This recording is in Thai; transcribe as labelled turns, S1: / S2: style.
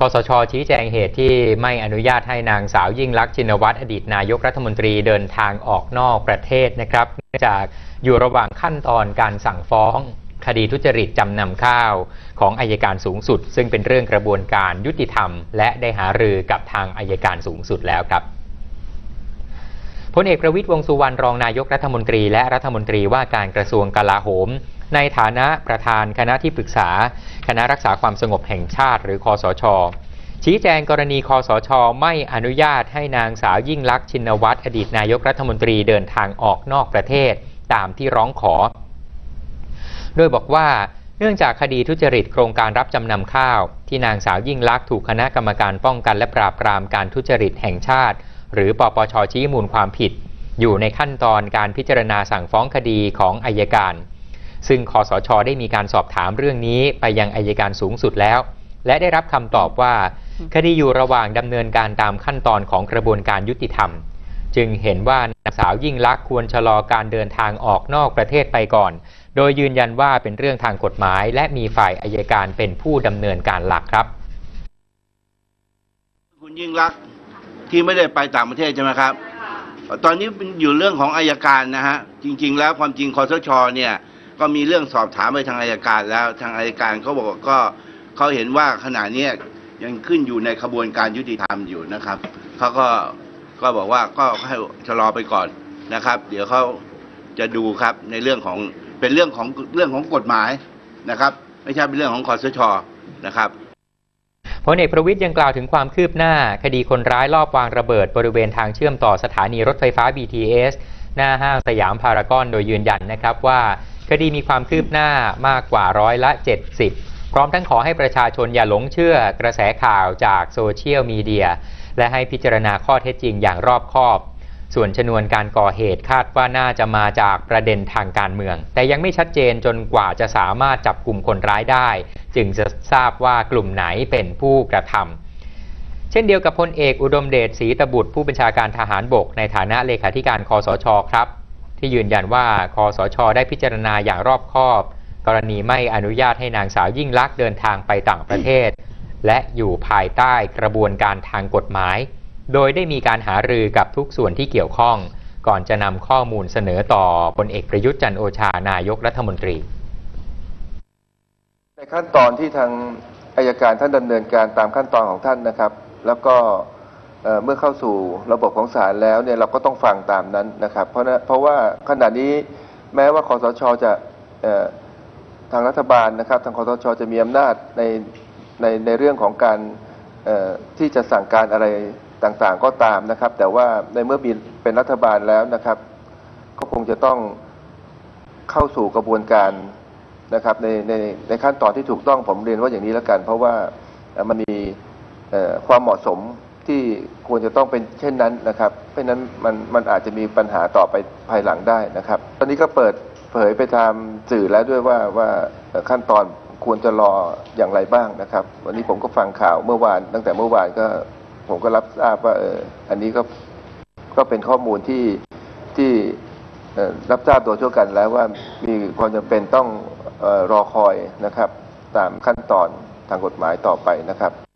S1: คสช ชี้แจงเหตุที่ไม่อนุญาตให้นางสาวยิ่งลักษณ์ชินวัตรอดีตนายกรัฐมนตรีเดินทางออกนอกประเทศนะครับเนื่องจากอยู่ระหว่างขั้นตอนการสั่งฟ้อง คดีทุจริตจำนำข้าวของอายการสูงสุด ซึ่งเป็นเรื่องกระบวนการยุติธรรม และได้หารือกับทางอายการสูงสุดแล้วครับ พลเอกประวิตยวงสุวรรณรองนายกรัฐมนตรี และรัฐมนตรีว่าการกระทรวงกลาโหม ในฐานะประธานคณะที่ปรึกษา คณะรักษาความสงบแห่งชาติหรือคอสช ชี้แจงกรณีคอสช ไม่อนุญาตให้นางสาวยิ่งลักษณ์ชินวัตรอดีตนายกรัฐมนตรีเดินทางออกนอกประเทศตามที่ร้องขอ โดยบอกว่าเนื่องจากคดีทุจริตโครงการรับจำนำข้าว ที่นางสาวยิ่งลักษณ์ถูกคณะกรรมการป้องกันและปราบปรามการทุจริตแห่งชาติ หรือปปชชี้มูลความผิด อยู่ในขั้นตอนการพิจารณาสั่งฟ้องคดีของอายการ ซึ่งคอสชได้มีการสอบถามเรื่องนี้ไปยังอายการสูงสุดแล้ว และได้รับคำตอบว่า คดีอยู่ระหว่างดำเนินการตามขั้นตอนของกระบวนการยุติธรรม จึงเห็นว่านางสาวยิ่งลักษณ์ควรชะลอการเดินทางออกนอกประเทศไปก่อน โดยยืนยันว่าเป็นเรื่องทางกฎหมาย และมีฝ่ายอายการเป็นผู้ดำเนินการหลักครับ
S2: คุณยิ่งรักษณ์ ที่ไม่ได้ไปต่างประเทศใช่ไหมครับ ตอนนี้อยู่เรื่องของอายการนะฮะจริง ๆ แล้วความจริงคอสชเนี่ยก็มีเรื่องสอบถามไปทางอายการแล้วทางอายการเขาบอกว่าก็เขาเห็นว่าขณะนี้ยยังขึ้นอยู่ในขบวนการยุติธรรมอยู่นะครับเขาก็ก็บอกว่าก็ให้ชะลอไปก่อนนะครับ เดี๋ยวเขาจะดูครับในเรื่องของเป็นเรื่องของเรื่องของกฎหมายนะครับ ไม่ใช่เป็นเรื่องของคอสชนะครับ
S1: พลเอกประวิทย์ยังกล่าวถึงความคืบหน้า คดีคนร้ายลอบวางระเบิดบริเวณทางเชื่อมต่อสถานีรถไฟฟ้า BTS หน้าห้างสยามพารากอนโดยยืนยันนะครับว่าคดีมีความคืบหน้ามากกว่าร้อยละ 70 พร้อมทั้งขอให้ประชาชนอย่าหลงเชื่อกระแสข่าวจากโซเชียลมีเดียและให้พิจารณาข้อเท็จจริงอย่างรอบคอบ ส่วนชนวนการก่อเหตุคาดว่าน่าจะมาจากประเด็นทางการเมือง แต่ยังไม่ชัดเจนจนกว่าจะสามารถจับกลุ่มคนร้ายได้ จึงจะทราบว่ากลุ่มไหนเป็นผู้กระทำเช่นเดียวกับพลเอกอุดมเดชศรีตบุตรผู้บัญชาการทหารบก ในฐานะเลขาธิการคอสชครับ ที่ยืนยันว่าคอสช ได้พิจารณาอย่างรอบคอบ กรณีไม่อนุญาตให้นางสาวยิ่งลักษณ์เดินทางไปต่างประเทศ และอยู่ภายใต้กระบวนการทางกฎหมาย โดยได้มีการหารือกับทุกส่วนที่เกี่ยวข้อง ก่อนจะนำข้อมูลเสนอต่อพลเอกประยุทธ์จันโอชานายกรัฐมนตรี
S3: ในขั้นตอนที่ทางอายการท่านดำเนินการตามขั้นตอนของท่านนะครับ แล้วก็เอ่อเมื่อเข้าสู่ระบบของศาลแล้วเนี่ยเราก็ต้องฟังตามนั้นนะครับ เพราะนะเพราะว่าขณะนี้แม้ว่าคอสชจะทางรัฐบาลนะครับทางคอสชจะมีอำนาจในในในเรื่องของการที่จะสั่งการอะไร ต่างๆก็ตามนะครับ แต่ว่าในเมื่อมีเป็นรัฐบาลแล้วนะครับ ก็คงจะต้องเข้าสู่กระบวนการนะครับในในในขั้นตอนที่ถูกต้องผมเรียนว่าอย่างนี้แล้วกัน เพราะว่ามันมีความเหมาะสมที่ควรจะต้องเป็นเช่นนั้นนะครับ เพราะนั้นมันมันอาจจะมีปัญหาต่อไปภายหลังได้นะครับ ตอนนี้ก็เปิดเผยไปตามสื่อแล้วด้วยว่าว่าขั้นตอนควรจะรออย่างไรบ้างนะครับ วันนี้ผมก็ฟังข่าวเมื่อวาน ตั้งแต่เมื่อวานก็ ผมก็รับทราบว่าเอออันนี้ก็ก็เป็นข้อมูลที่ที่รับทราบโดยทั่วกันแล้วว่ามีความจำเป็นต้องออรอคอยนะครับ ตามขั้นตอนทางกฎหมายต่อไปนะครับ